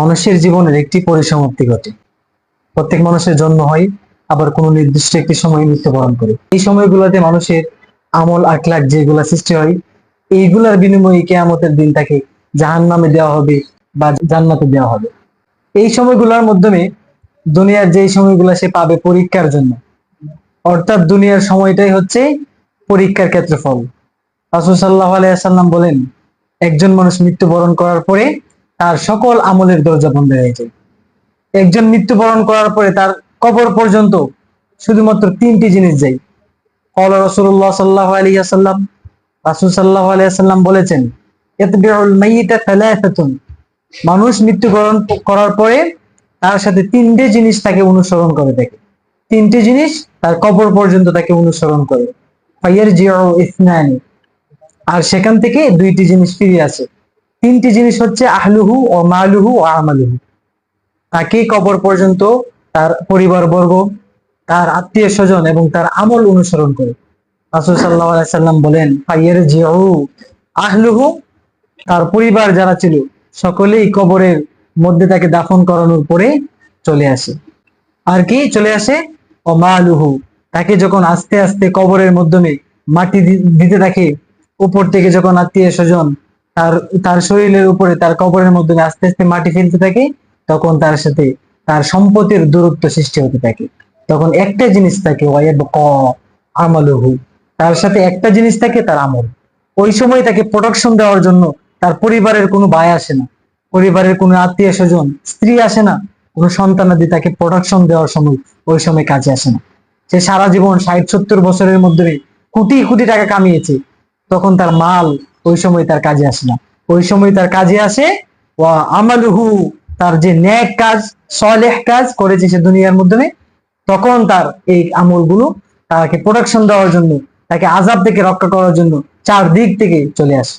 মানুষের জীবনের একটি পরিসমাপ্তি ঘটে। প্রত্যেক মানুষের জন্ম হয়, আবার কোনো নির্দিষ্ট একটি সময় মৃত্যুবরণ করে। এই সময়গুলোতে মানুষের আমল, আখলাখ যেগুলা সৃষ্টি হয়, এইগুলার বিনিময়ে কেয়ামতের দিন তাকে জাহান নামে দেওয়া হবে বা জান্নাতে দেওয়া হবে। এই সময়গুলোর মাধ্যমে দুনিয়ার যেই সময়গুলো সে পাবে পরীক্ষার জন্য, অর্থাৎ দুনিয়ার সময়টাই হচ্ছে পরীক্ষার ক্ষেত্রফল। রাসূল সাল্লাহ আলাইসাল্লাম বলেন, একজন মানুষ মৃত্যুবরণ করার পরে তার সকল আমলের দরজা বন্ধ হয়ে যায়। একজন মৃত্যুবরণ করার পরে তার কবর পর্যন্ত শুধুমাত্র তিনটি জিনিস যায়। কল রসুল্লাহ সাল্লাহ আলিয়াল্লাম রাসুল সাল্লাহ আলিয়াল্লাম বলেছেন মানুষ মৃত্যুবরণ করার পরে তার সাথে তিনটে জিনিস তাকে অনুসরণ করে থাকে তিনটে জিনিস তার কবর পর্যন্ত তাকে অনুসরণ করে। জিও আর সেখান থেকে দুইটি জিনিস ফিরে আসে। তিনটি জিনিস হচ্ছে আহলুহু ও মালুহু ও আমালুহু। তাকে কবর পর্যন্ত? তার পরিবার বর্গ, তার আত্মীয় স্বজন এবং তার আমল অনুসরণ করে। রাসূল আলাইহি সাল্লাম বলেন ফাইয়ার জিউ আহলুহু তার পরিবার যারা ছিল, সকলেই কবরের মধ্যে তাকে দাফন করানোর পরে চলে আসে। আর কি চলে আসে? ও মালুহু, তাকে যখন আস্তে আস্তে কবরের মাধ্যমে মাটি দিতে থাকে, উপর থেকে যখন আত্মীয় স্বজন তার তার শরীরের উপরে, তার কবরের মধ্যে আস্তে আস্তে মাটি ফেলতে থাকে, তখন তার সাথে তার সম্পত্তির দূরত্ব সৃষ্টি হতে থাকে। তখন একটা জিনিস থাকে আমালুহু। তার সাথে একটা জিনিস থাকে, তার আমল। ওই সময় তাকে প্রোটেকশন দেওয়ার জন্য তার পরিবারের কোনো ভাই আসে না। পরিবারের কোনো আত্মীয় স্বজন, স্ত্রী আসে না। কোনো সন্তানাদি তাকে প্রোটেকশন দেওয়ার সময়, ওই সময় কাজে আসে না। সে সারা জীবন ষাট সত্তর বছরের মধ্যে কোটি কোটি টাকা কামিয়েছে। তখন তার মাল ওই সময় তার কাজে আসে না। ওই সময় তার কাজে আসে, ওয়া আমালুহু, তার যে ন্যাক কাজ, সলেহ কাজ করেছে সে দুনিয়ার মাধ্যমে, তখন তার এই আমলগুলো তাকে প্রোডাকশন দেওয়ার জন্য, তাকে আজাব থেকে রক্ষা করার জন্য চার দিক থেকে চলে আসে।